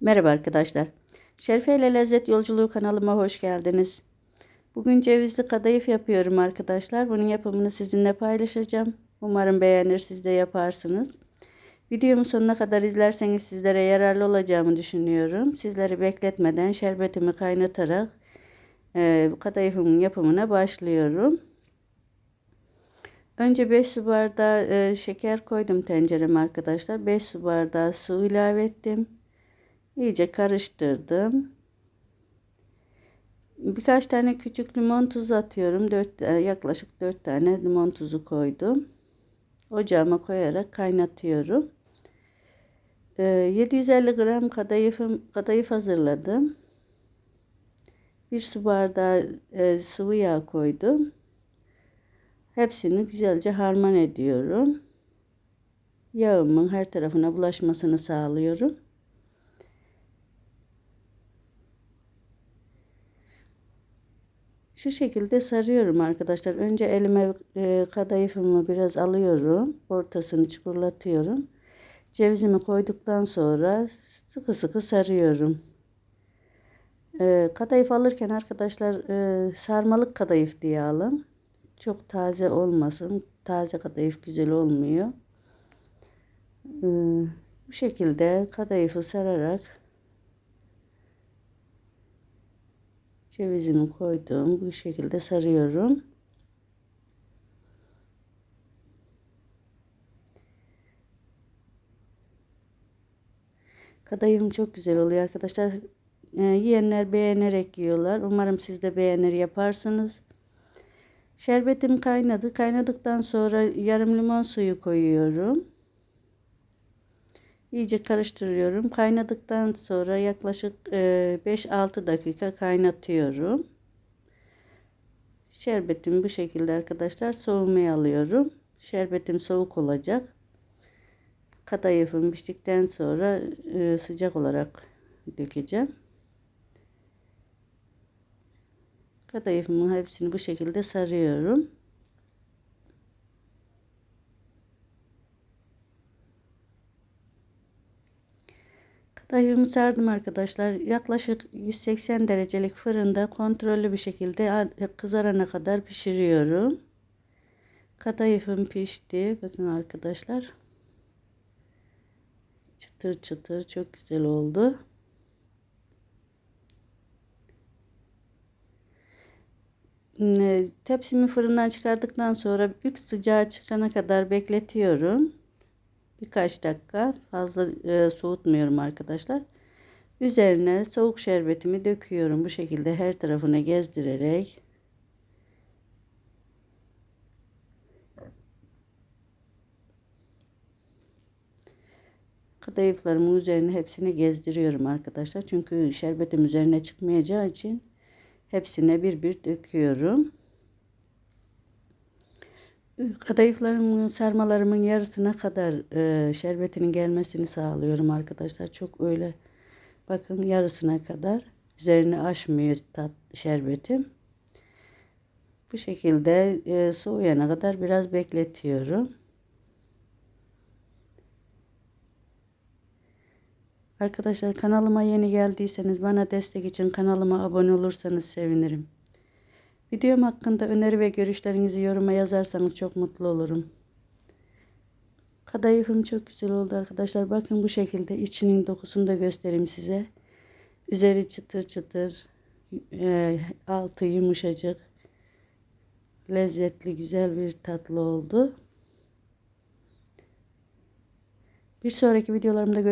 Merhaba arkadaşlar. Şerife ile Lezzet Yolculuğu kanalıma hoş geldiniz. Bugün cevizli kadayıf yapıyorum arkadaşlar. Bunun yapımını sizinle paylaşacağım. Umarım beğenir siz de yaparsınız. Videomu sonuna kadar izlerseniz sizlere yararlı olacağımı düşünüyorum. Sizleri bekletmeden şerbetimi kaynatarak e, kadayıfımın yapımına başlıyorum. Önce 5 su bardağı e, şeker koydum tencereme arkadaşlar. 5 su bardağı su ilave ettim. İyice karıştırdım. Birkaç tane küçük limon tuzu atıyorum. 4, e, yaklaşık 4 tane limon tuzu koydum. Ocağıma koyarak kaynatıyorum. 750 gram kadayıfım, kadayıf hazırladım. Bir su bardağı e, sıvı yağ koydum. Hepsini güzelce harman ediyorum. Yağımın her tarafına bulaşmasını sağlıyorum. Şu şekilde sarıyorum arkadaşlar. Önce elime e, kadayıfımı biraz alıyorum. Ortasını çukurlatıyorum. Cevizimi koyduktan sonra sıkı sıkı sarıyorum. E, kadayıf alırken arkadaşlar e, sarmalık kadayıf diye alın. Çok taze olmasın. Taze kadayıf güzel olmuyor. E, bu şekilde kadayıfı sararak Cevizimi koydum. Bu şekilde sarıyorum. Kadayıfım çok güzel oluyor arkadaşlar. E, yiyenler beğenerek yiyorlar. Umarım siz de beğenir yaparsınız. Şerbetim kaynadı. Kaynadıktan sonra yarım limon suyu koyuyorum. İyice karıştırıyorum. Kaynadıktan sonra yaklaşık 5-6 dakika kaynatıyorum. Şerbetimi bu şekilde arkadaşlar soğumaya alıyorum. Şerbetim soğuk olacak. Kadayıfım piştikten sonra sıcak olarak dökeceğim. Kadayıfımın hepsini bu şekilde sarıyorum. Kadayıfımı sardım arkadaşlar. Yaklaşık 180 derecelik fırında kontrollü bir şekilde kızarana kadar pişiriyorum. Kadayıfım pişti. Bakın arkadaşlar. Çıtır çıtır çok güzel oldu. Tepsimi fırından çıkardıktan sonra ilk sıcağı çıkana kadar bekletiyorum birkaç dakika fazla e, soğutmuyorum arkadaşlar. Üzerine soğuk şerbetimi döküyorum. Bu şekilde her tarafına gezdirerek. Kadayıflarımın üzerine hepsini gezdiriyorum arkadaşlar. Çünkü şerbetim üzerine çıkmayacağı için hepsine bir bir döküyorum. Kadayıflarımın, sarmalarımın yarısına kadar e, şerbetinin gelmesini sağlıyorum arkadaşlar. Çok öyle bakın yarısına kadar üzerine aşmıyor tat şerbetim. Bu şekilde e, soğuyana kadar biraz bekletiyorum. Arkadaşlar kanalıma yeni geldiyseniz bana destek için kanalıma abone olursanız sevinirim. Videom hakkında öneri ve görüşlerinizi yoruma yazarsanız çok mutlu olurum. Kadayıfım çok güzel oldu arkadaşlar. Bakın bu şekilde içinin dokusunu da göstereyim size. Üzeri çıtır çıtır. E, altı yumuşacık. Lezzetli güzel bir tatlı oldu. Bir sonraki videolarımda görüşmek